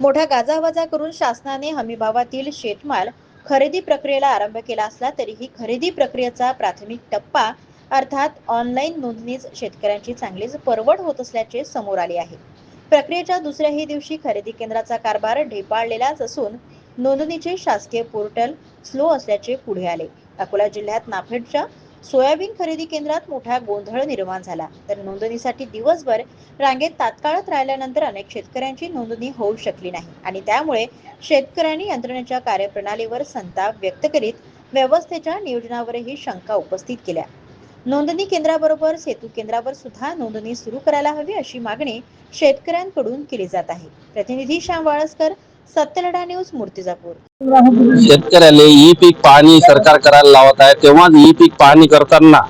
मोठा गाजावाजा करून शासनाने हमीभावातील शेतमाल खरेदी प्रक्रियेला आरंभ केला असला तरीही खरेदी प्रक्रियेचा प्राथमिक टप्पा अर्थात ऑनलाईन नोंदणीच शेतकऱ्यांची चांगलीच परवड होत असल्याचे समोर आले आहे. प्रक्रियेच्या दुसऱ्याही दिवशी खरेदी केंद्राचा कारभार ढेपाळलेलाच असून नोंदणीचे शासकीय पोर्टल स्लो असल्याचे पुढे आले. अकोला जिल्ह्यात नाफेडच्या सोयाबीन खरेदी केंद्रात मोठा गोंधळ निर्माण झाला. तर नोंदणीसाठी दिवसभर रांगेत तात्काळात राहिल्यानंतर अनेक शेतकऱ्यांची नोंदणी होऊ शकली नाही. आणि त्यामुळे शेतकऱ्यांनी यंत्रणेच्या कार्यप्रणालीवर संताप व्यक्त करीत व्यवस्थेच्या नियोजनावरही शंका उपस्थित केल्या. नोंदणी केंद्राबरोबर सेतू केंद्रावर सुद्धा नोंदणी सुरू करायला हवी अशी मागणी शेतकऱ्यांकडून केली जात आहे. प्रतिनिधी श्याम वाळसकर सत्यलढा न्यूज मूर्तिजापूर. शेतकऱ्याला ई पीक पाहणी सरकार करायला लावत आहे. तेव्हाच ई पीक पाहणी करताना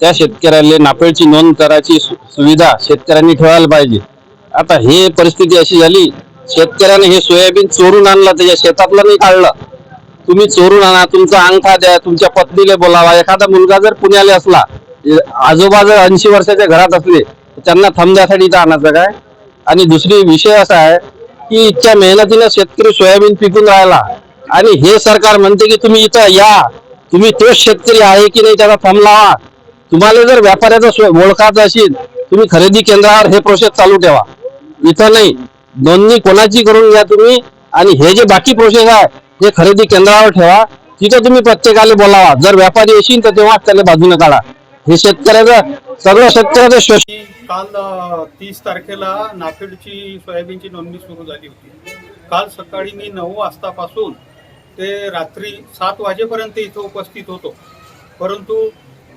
त्या शेतकऱ्याला नाफेडची नोंद करायची सुविधा शेतकऱ्यांनी ठेवायला पाहिजे. आता हे परिस्थिती अशी झाली शेतकऱ्याने हे सोयाबीन चोरून आणलं त्याच्या शेतातलं नाही काढलं. तुम्ही चोरून आणा तुमचा अंगठा द्या तुमच्या पत्नीला बोलावा. एखादा मुलगा जर पुण्याला असला आजोबा जर ऐंशी वर्षाच्या घरात असले तर त्यांना थांबण्यासाठी इथं आणायचं काय? आणि दुसरी विषय असा आहे की इतक्या मेहनतीनं शेतकरी सोयाबीन पिकून राहिला. आणि हे सरकार म्हणते की तुम्ही इथं या. तुम्ही तोच शेतकरी आहे की नाही त्याचा फॉर्म लावा. तुम्हाला जर व्यापाऱ्याचा स्व- ओळखायचं असेल तुम्ही खरेदी केंद्रावर हे प्रोसेस चालू ठेवा. इथं नाही. नोंदणी कोणाची करून घ्या तुम्ही. आणि हे जे बाकी प्रोसेस आहे हे खरेदी केंद्रावर ठेवा. तिथं तुम्ही प्रत्येकाला बोलावा. जर व्यापारी येशील तर तेव्हा त्याला बाजूने काढा. हे शेतकऱ्याचं सगळं शेतकऱ्याचं शोषण काल तीस तारखेला नाफेडची सोयाबीनची नोंदणी सुरू झाली होती. काल सकाळी मी नऊ वाजतापासून ते रात्री सात वाजेपर्यंत इथं उपस्थित होतो. परंतु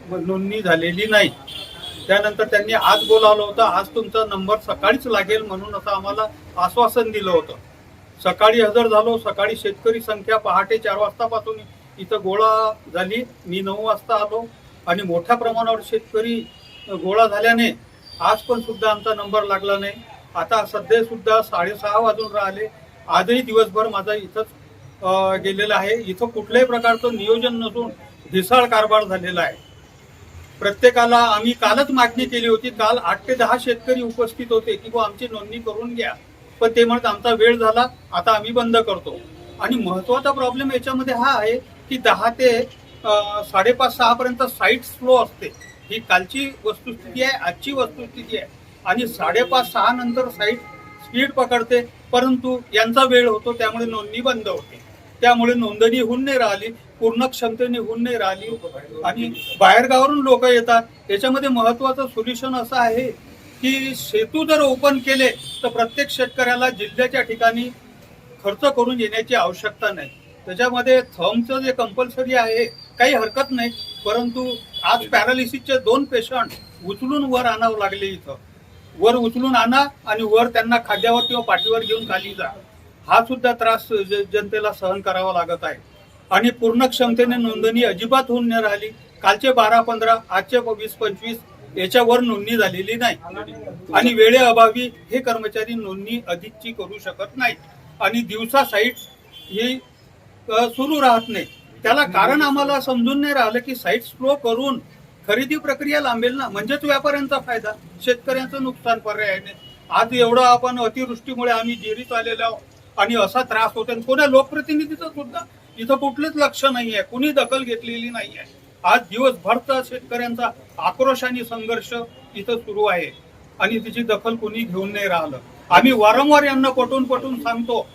नोंदणी झालेली नाही. त्यानंतर त्यांनी आज बोलावलं होतं आज तुमचा नंबर सकाळीच लागेल म्हणून असं आम्हाला आश्वासन दिलं होतं. सकाळी हजर झालो सकाळी शेतकरी संख्या पहाटे चार वाजतापासून इथं गोळा झाली. मी नऊ वाजता आलो आणि मोठ्या प्रमाणावर शेतकरी गोळा झाल्याने आज पण सुद्धा आमचा नंबर लागला नाही. आता सध्या सुद्धा साडेसहा वाजून राहिले. आजही दिवसभर माझा इथंच गेलेला आहे. इथं कुठल्याही प्रकारचं नियोजन नसून ढिसाळ कारभार झालेला आहे. प्रत्येकाला आम्ही कालच मागणी केली होती. काल आठ ते दहा शेतकरी उपस्थित होते की बो आमची नोंदणी करून घ्या. पण ते म्हणत आमचा वेळ झाला आता आम्ही बंद करतो. आणि महत्त्वाचा प्रॉब्लेम याच्यामध्ये हा आहे की दहा ते साडेपाच सहापर्यंत साईट स्लो असते. ही कालची वस्तुस्थिती आहे आजची वस्तुस्थिती आहे. आणि साडेपाच सहा नंतर साईट स्पीड पकडते परंतु यांचा वेळ होतो त्यामुळे नोंदणी बंद होते. त्यामुळे नोंदणी होऊन नाही राहिली पूर्ण क्षमतेने होऊन नाही राहिली. आणि बाहेरगावावरून लोक येतात याच्यामध्ये महत्वाचं सोल्युशन असं आहे की सेतू जर ओपन केले तर प्रत्येक शेतकऱ्याला जिल्ह्याच्या ठिकाणी खर्च करून येण्याची आवश्यकता नाही. त्याच्यामध्ये थर्मचं जे कंपल्सरी आहे काही हरकत नाही. परंतु आज पॅरालिसिसचे दोन पेशंट उचलून वर आणावं लागले इथं. वर उचलून आणा आणि वर त्यांना खाद्यावर किंवा पाठीवर घेऊन खाली जा. हा सुद्धा त्रास जनतेला सहन करावा लागत आहे. आणि पूर्ण क्षमतेने नोंदणी अजिबात होऊन न राहिली. कालचे बारा पंधरा आजचे वीस पंचवीस याच्यावर नोंदणी झालेली नाही. आणि वेळेअभावी हे कर्मचारी नोंदणी अधिकची करू शकत नाहीत. आणि दिवसा साईट ही सुरू राहत नाही त्याला कारण आम्हाला समजून नाही राहिलं की साईट स्लो करून खरेदी प्रक्रिया लांबेल ना. म्हणजेच व्यापाऱ्यांचा फायदा. शेतकऱ्यांचं नुकसान पर्यायाने. आज एवढं आपण अतिवृष्टीमुळे आम्ही जेरीत आलेलो आहोत. आणि असा त्रास होतो आणि कोणा लोकप्रतिनिधीचं सुद्धा इथं कुठलंच लक्ष नाही आहे. कुणी दखल घेतलेली नाही आहे. आज दिवसभरचा शेतकऱ्यांचा आक्रोश आणि संघर्ष इथं सुरू आहे. आणि तिची दखल कोणी घेऊन नाही राहिलं. आम्ही वारंवार यांना पटून पटून सांगतो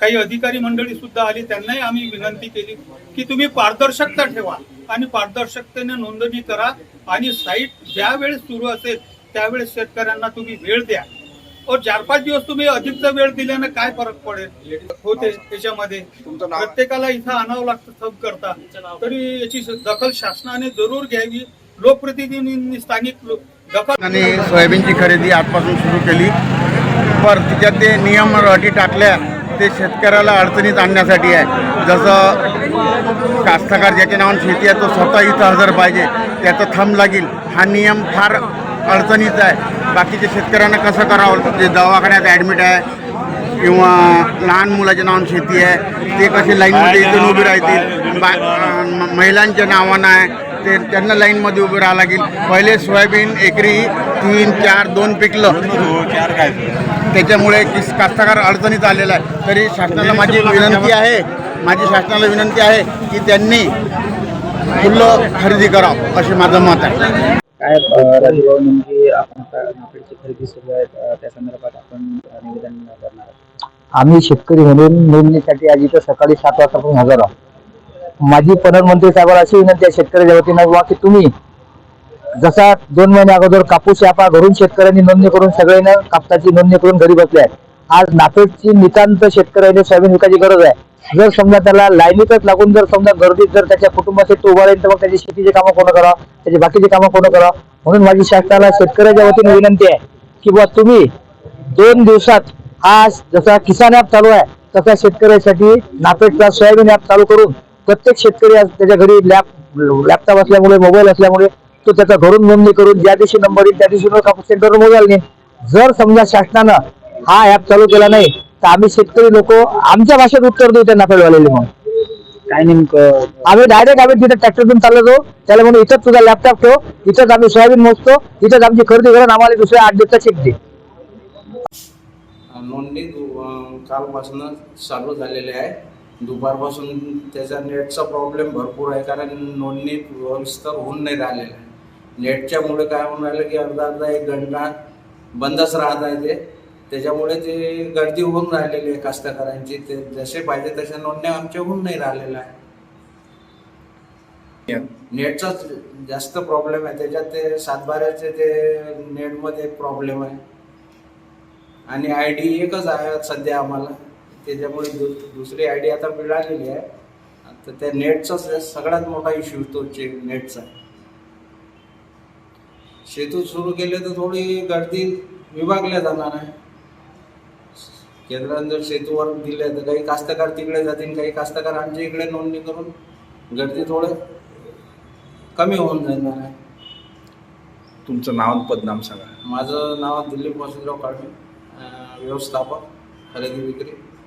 काही अधिकारी मंडळी सुद्धा आली त्यांनाही आम्ही विनंती केली की तुम्ही पारदर्शकता ठेवा आणि पारदर्शकतेने नोंदणी करा आणि साईट ज्या वेळेस सुरू असेल त्यावेळेस शेतकऱ्यांना तुम्ही वेळ द्या. और चार पाच दिवस तुम्ही अधिकचा वेळ दिल्यानं काय फरक पडेल? होते त्याच्यामध्ये. प्रत्येकाला इथं आणावं लागतं थप करता. तरी याची दखल शासनाने जरूर घ्यावी. लोकप्रतिनिधींनी स्थानिक लोक दखल आणि सोयाबीनची खरेदी आजपासून सुरू केली. पण तिच्यात ते नियम अटी टाकल्या. ते शेतकऱ्याला अडचणीत आणण्यासाठी आहे. जसं कास्तकार ज्याच्या नावाने शेती आहे तो स्वतः इथं हजर पाहिजे. त्याचं थंब लागेल. हा नियम फार अडचणीचा आहे. बाकीच्या शेतकऱ्यांना कसं करावं? जे दवाखान्यात ॲडमिट आहे किंवा लहान मुलाच्या नावाने शेती आहे ते कसे लाईनमध्ये इथून उभे राहतील? बा महिलांच्या नावानं आहे. ते त्यांना लाईनमध्ये उभे राहावं लागेल. पहिले सोयाबीन एकरी तीन चार दोन पिकलं. त्याच्यामुळे किस कास्तकार अडचणीत आलेला आहे. तरी शासनाला माझी विनंती आहे. माझी शासनाला विनंती आहे की त्यांनी फुलं खरेदी करावं असे माझं मत आहे. काय अ, राजूभाऊ नेमकी आपण नाफेडची खरेदी सुरू आहे त्या संदर्भात आपण निवेदन करणार आहोत. आम्ही शेतकरी म्हणून नोंदणीसाठी आज इथं सकाळी सात वाजतापासून हजर आहोत. माझी प्रधानमंत्री साहेबांना अशी विनंती आहे शेतकऱ्याच्या वतीनं बुवा की तुम्ही जसा दोन महिने अगोदर कापूस व्यापार घरून शेतकऱ्यांनी नोंदणी करून सगळ्यांना कापसाची नोंदणी करून घरी बसल्या आहे आज नाफेडची नितांत शेतकऱ्याने सोयाबीन विकायची गरज आहे. जर समजा त्याला लाईनीतच लागून जर समजा गर्दीत जर त्याच्या कुटुंबासाठी तो उभा राहील तर मग त्याची शेतीची कामं कोण करा त्याची बाकीची कामं कोण करा म्हणून माझी शासनाला शेतकऱ्याच्या वतीने विनंती आहे की बुवा तुम्ही दोन दिवसात हा जसा किसान ॲप चालू आहे तसा शेतकऱ्यासाठी नापेडचा सोयाबीन ॲप चालू करून प्रत्येक शेतकरी आज त्याच्या घरी लॅप लॅपटॉप असल्यामुळे मोबाईल असल्यामुळे तो त्याचा घरून नोंदणी करून ज्या दिवशी नंबर येईल त्या दिवशी तो कापूस सेंटरवर मोबाईल नेईल जर समजा शासनानं हा ॲप चालू केला नाही तर आम्ही शेतकरी लोक आमच्या भाषेत उत्तर देऊ त्या नापेडवालेले मग काय नेमकं? आम्ही डायरेक्ट आम्ही तिथे ट्रॅक्टरतून चाललो. जाऊ त्याला म्हणून इथंच तुझा लॅपटॉप ठेव. इथंच आम्ही सोयाबीन मोजतो. इथंच आमची खरेदी करून आम्हाला दुसऱ्या आठ दिवसात चेक दे. नोंदणी कालपासून चालू झालेली आहे. दुपारपासून त्याचा नेटचा प्रॉब्लेम भरपूर आहे कारण नोंदणी व्यवस्थित होऊन नाही राहिलेला आहे. नेटच्यामुळे काय होऊन राहिलं की अर्धा अर्धा एक घंटा बंदच राहत आहे ते. त्याच्यामुळे ते गर्दी होऊन राहिलेली आहे कास्तकारांची. ते जसे पाहिजे तशा नोंदण्या आमच्या होऊन नाही राहिलेल्या आहे नेटचाच जास्त प्रॉब्लेम आहे. त्याच्यात ते सातबाऱ्याचे ते नेटमध्ये प्रॉब्लेम आहे. आणि आय डी एकच आहे सध्या आम्हाला. त्याच्यामुळे दु दुसरी आय डी आता मिळालेली आहे. तर त्या नेटचा सगळ्यात मोठा इश्यू तो चे नेटचा सेतू सुरू केले तर थोडी गर्दी विभागल्या जाणार आहे. केंद्राने जर सेतूवर दिले तर काही कास्तकार तिकडे जातील काही कास्तकार आमच्या इकडे नोंदणी करून गर्दी थोडं कमी होऊन जाणार आहे. तुमचं नाव पदनाम सांगा. माझं नाव दिलीप वसंतराव काळमे अं, व्यवस्थापक खरेदी विक्री.